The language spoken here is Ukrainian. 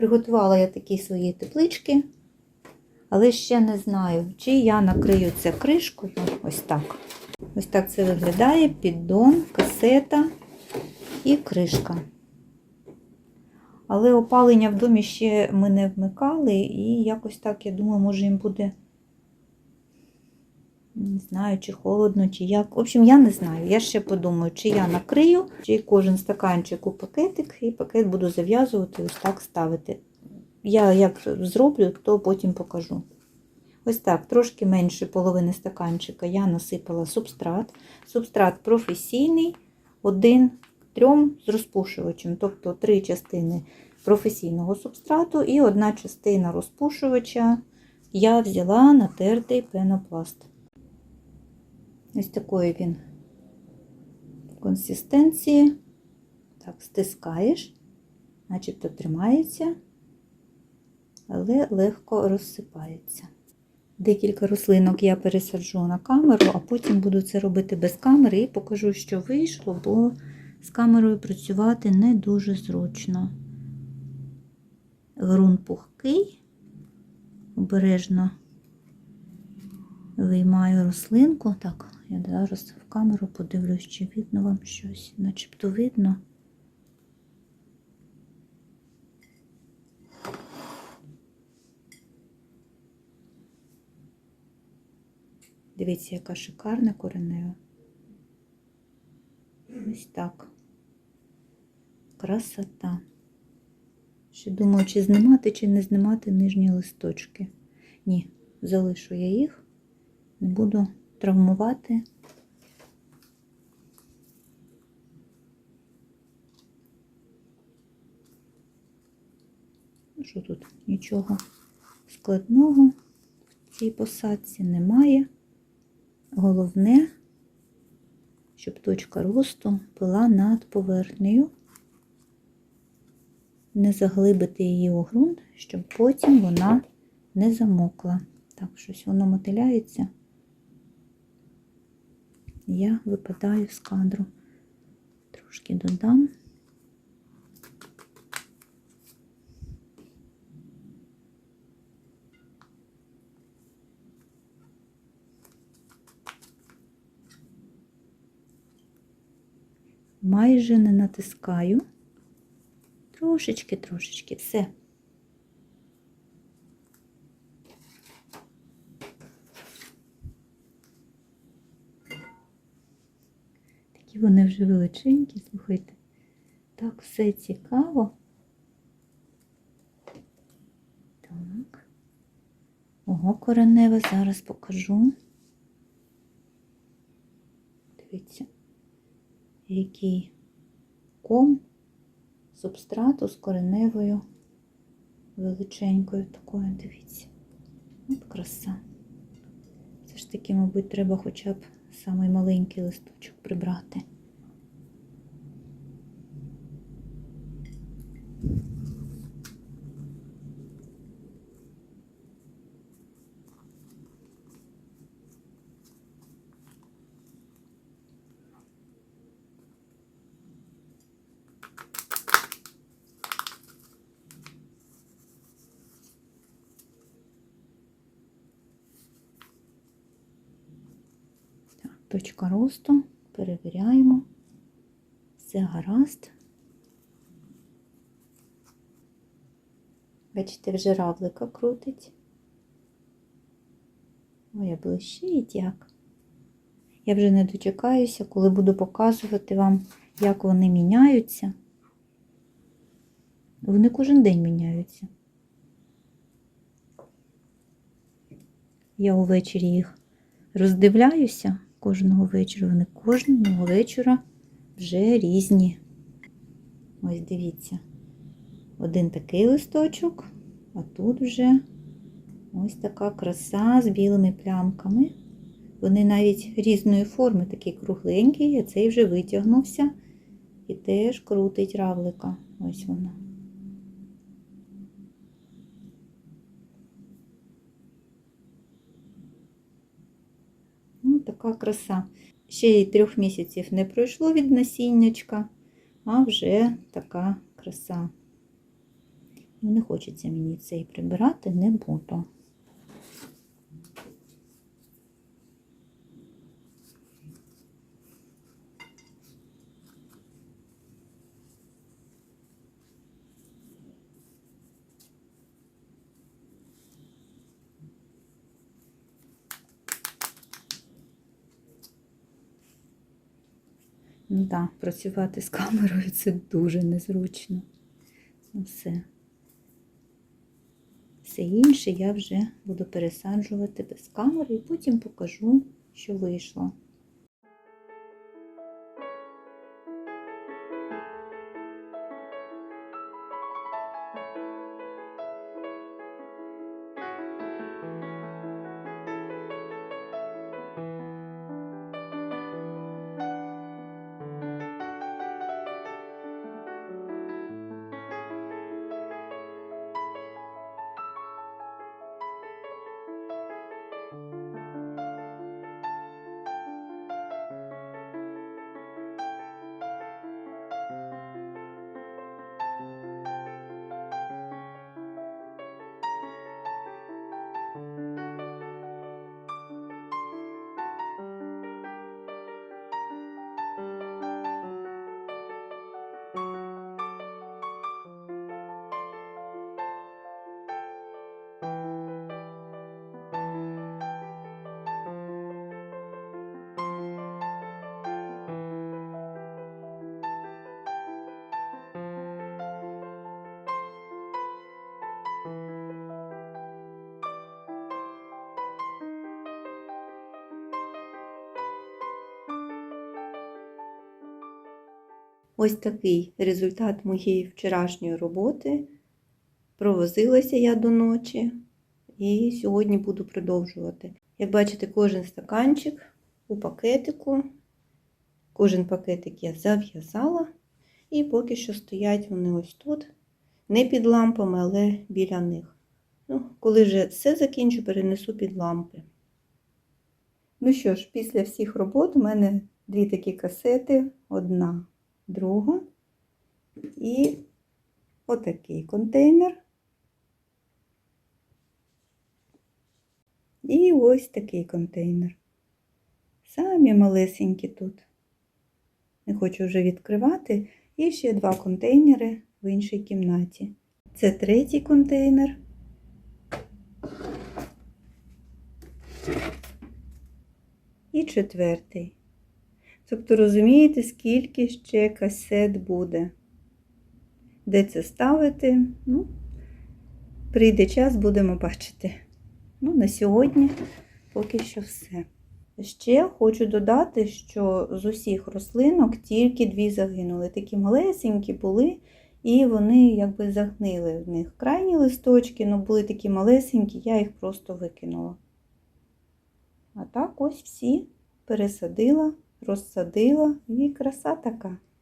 Приготувала я такі свої теплички, але ще не знаю, чи я накрию це кришкою. Ось так. Ось так це виглядає: піддон, касета і кришка. Але опалення в домі ще ми не вмикали, і якось так, я думаю, може їм буде. Не знаю, чи холодно, чи як. В общем, я не знаю. Я ще подумаю, чи я накрию, чи кожен стаканчик у пакетик, і пакет буду зав'язувати, ось так ставити. Я як зроблю, то потім покажу. Ось так, трошки менше половини стаканчика я насипала субстрат. Субстрат професійний, один трьом з розпушувачем, тобто три частини професійного субстрату і одна частина розпушувача я взяла натертий пенопласт. Ось такої він консистенції. Так, стискаєш, начебто тримається, але легко розсипається. Декілька рослинок я пересаджу на камеру, а потім буду це робити без камери і покажу, що вийшло, бо з камерою працювати не дуже зручно. Грунт пухкий, обережно виймаю рослинку. Так, я зараз в камеру подивлюсь, чи видно вам щось, начебто видно. Дивіться, яка шикарна коренева. Ось так. Красота. Ще думаю, чи знімати, чи не знімати нижні листочки. Ні, залишу я їх, не буду травмувати. Ну, Що тут? Нічого складного в цій посадці немає. Головне, щоб точка росту була над поверхнею, не заглибити її у ґрунт, щоб потім вона не замокла. Так, щось воно мотиляється. Я випадаю з кадру. Трошки додам. майже не натискаю. Трошечки, трошечки, все. Такі вони вже величенькі, слухайте. Так, все цікаво. Так. Ого, кореневе, зараз покажу. Дивіться який ком субстрату з кореневою величенькою такою, дивіться. От краса. Все ж таки, мабуть, треба хоча б самий маленький листочок прибрати. Так, точка росту. Перевіряємо. Все гаразд. Бачите, вже равлика крутить. Ой, блищить як. Я вже не дочекаюся, коли буду показувати вам, як вони міняються. Вони кожен день міняються. Я увечері їх роздивляюся кожного вечора. Вони кожного вечора вже різні. Ось дивіться. Один такий листочок, а тут вже ось така краса з білими плямками. Вони навіть різної форми, такі кругленькі, а цей вже витягнувся і теж крутить равлика. Ось вона. Така краса. Ще й трьох місяців не пройшло від насіннячка, а вже така краса. Не хочеться мені цей прибирати, не буду. Ну так, працювати з камерою це дуже незручно. Ну все. Все інше я вже буду пересаджувати без камери і потім покажу, що вийшло. Ось такий результат моєї вчорашньої роботи. Провозилася я до ночі і сьогодні буду продовжувати. Як бачите, кожен стаканчик у пакетику. Кожен пакетик я зав'язала, і поки що стоять вони ось тут, не під лампами, але біля них. Ну, коли вже все закінчу, перенесу під лампи. Ну що ж, після всіх робот у мене дві такі касети, одна друга і отакий контейнер. І ось такий контейнер. Самі малесенькі тут. Не хочу вже відкривати. І ще два контейнери в іншій кімнаті. Це третій контейнер. І четвертий. Тобто розумієте, скільки ще касет буде. Де це ставити? Ну, прийде час, будемо бачити. Ну, на сьогодні поки що все. Ще хочу додати, що з усіх рослинок тільки дві загинули. Такі малесенькі були, і вони якби загнили в них. Крайні листочки, ну були такі малесенькі, я їх просто викинула. А так ось всі пересадила розсадила і краса така.